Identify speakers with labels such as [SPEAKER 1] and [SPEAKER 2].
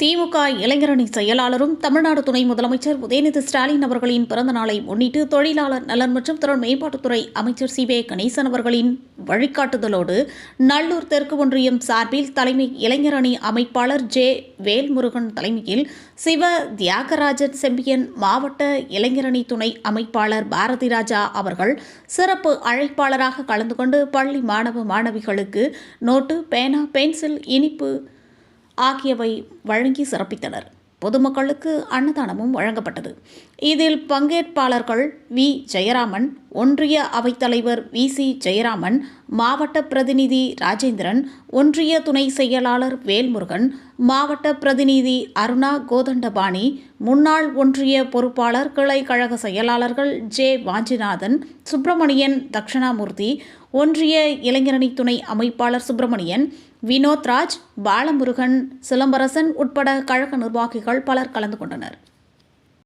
[SPEAKER 1] திமுக இளைஞரணி செயலாளரும் தமிழ்நாடு துணை முதலமைச்சர் உதயநிதி ஸ்டாலின் அவர்களின் பிறந்த நாளை முன்னிட்டு தொழிலாளர் நலன் மற்றும் திறன் மேம்பாட்டுத்துறை அமைச்சர் சி வே கணேசன் அவர்களின் வழிகாட்டுதலோடு நல்லூர் தெற்கு ஒன்றியம் சார்பில் தலைமை இளைஞரணி அமைப்பாளர் ஜே வேல்முருகன் தலைமையில் சிவ தியாகராஜன் செம்பியன் மாவட்ட இளைஞரணி துணை அமைப்பாளர் பாரதி ராஜா அவர்கள் சிறப்பு அழைப்பாளராக கலந்து கொண்டு பள்ளி மாணவ மாணவிகளுக்கு நோட்டு பேனா பென்சில் இனிப்பு ஆகியவை வழங்கி சிறப்பித்தனர். பொதுமக்களுக்கு அன்னதானமும் வழங்கப்பட்டது. இதில் பங்கேற்பாளர்கள் வி. ஜெயராமன் ஒன்றிய அவைத்தலைவர் வி. சி. ஜெயராமன் மாவட்ட பிரதிநிதி ராஜேந்திரன் ஒன்றிய துணை செயலாளர் வேல்முருகன் மாவட்ட பிரதிநிதி அருணா கோதண்டபாணி முன்னாள் ஒன்றிய பொறுப்பாளர் கிளை கழக செயலாளர்கள் ஜே. வாஞ்சிநாதன் சுப்பிரமணியன் தட்சிணாமூர்த்தி ஒன்றிய இளைஞரணி துணை அமைப்பாளர் சுப்பிரமணியன் வினோத்ராஜ் பாலமுருகன் சிலம்பரசன் உட்பட கழக நிர்வாகிகள் பலர் கலந்து கொண்டனர்.